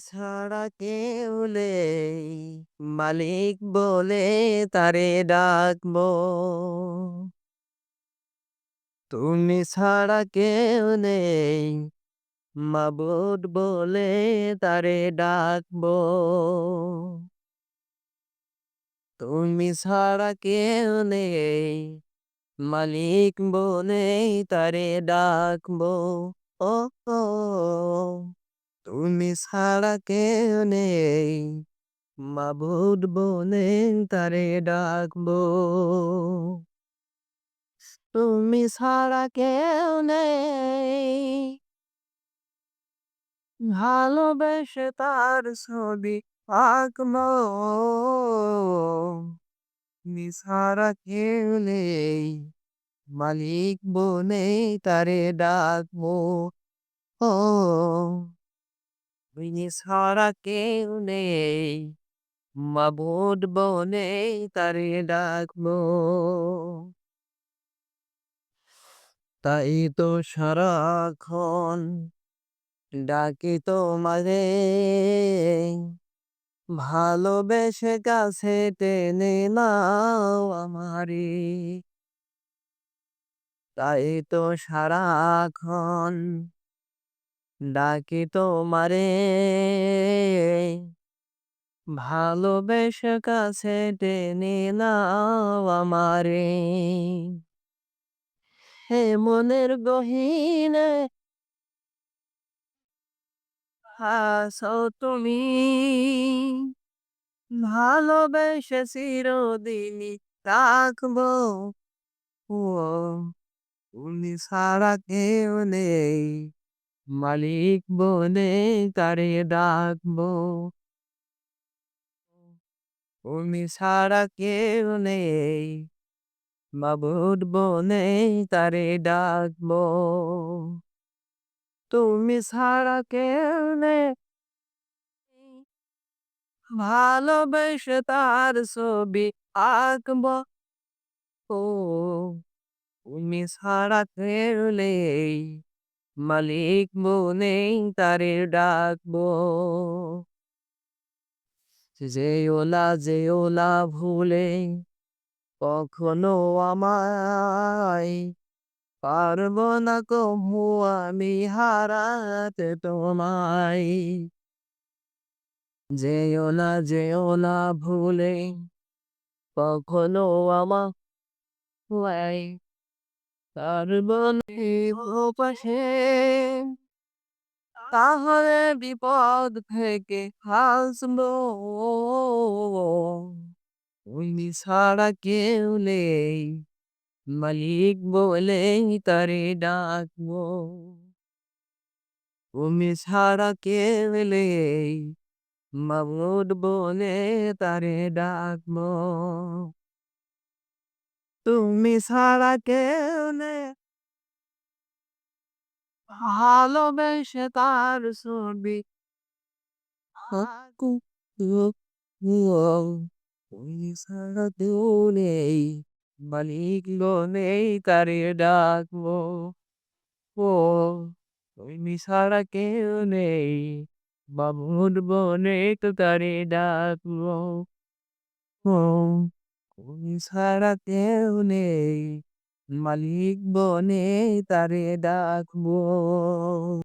ছাড়া কেউ নেই। মালিক বলে তারে ডাকবো। তুমি ছাড়া কেউ নেই। মাবুদ বলে তারে ডাকবো। তুমি ছাড়া কেউ নেই। মালিক বলে তারে ডাকবো। ও তুমি ছাড়া কেউ নেই। মাবুদ বনে তারে ডাকবো। তুমি ছাড়া কেউ নেই। ভালোবেসে তার ছবি আঁকবো। ছাড়া কেউ নেই। মালিক বনে তারে ডাকবো। ও তুমি কেউ নেই। মাবুদ বনে তারে ডাকবো। তাই তো সারাক্ষণ ডাকি তোমারে। ভালোবেসে কাছে টেনে নাও আমারে। তাই তো সারাক্ষণ ডাকি তোমারে। ভালোবেসে কাছে টেনে নাও আমারে। হে মনের গহিনে তুমি। ভালোবেসে চিরদিনই রাখব ও উনি ছাড়া কেউ নেই। মালিক বলে তারে ডাকবো। তুমি ছাড়া কেউ নেই, মাবুদ বনে তারে ডাকবো। তুমি ছাড়া কেউ নেই, ভালোবেসে তার ছবি আঁকবো। ও, তুমি ছাড়া কেউ নেই। মালিক বনে তারে ডাকবো। যে ওলা যে ওলা ভুলে কখনো আমায় পারব না কমু আমি হারাতে তোমায়। যেও না যেও না ভুলে কখনো আমায় পারব না পাশে। তাহলে বিপদ থেকে হাসবো। তুমি ছাড়া কেউ নেই। মালিক বলে তারে ডাকবো। তুমি ছাড়া কেউ নেই। মাবুদ বলে তারে ডাকবো। তুমি ছাড়া কেউ নেই ভালোবেসে তার ছবি তুমি কেউ নেই মালিক লো নেই তারে ডাকবো ও তুমি ছাড়া কেউ নেই বাবুর বনে তো তারে ডাকবো ও তুমি ছাড়া কেউ নেই মালিক বনে তারে ডাকবো।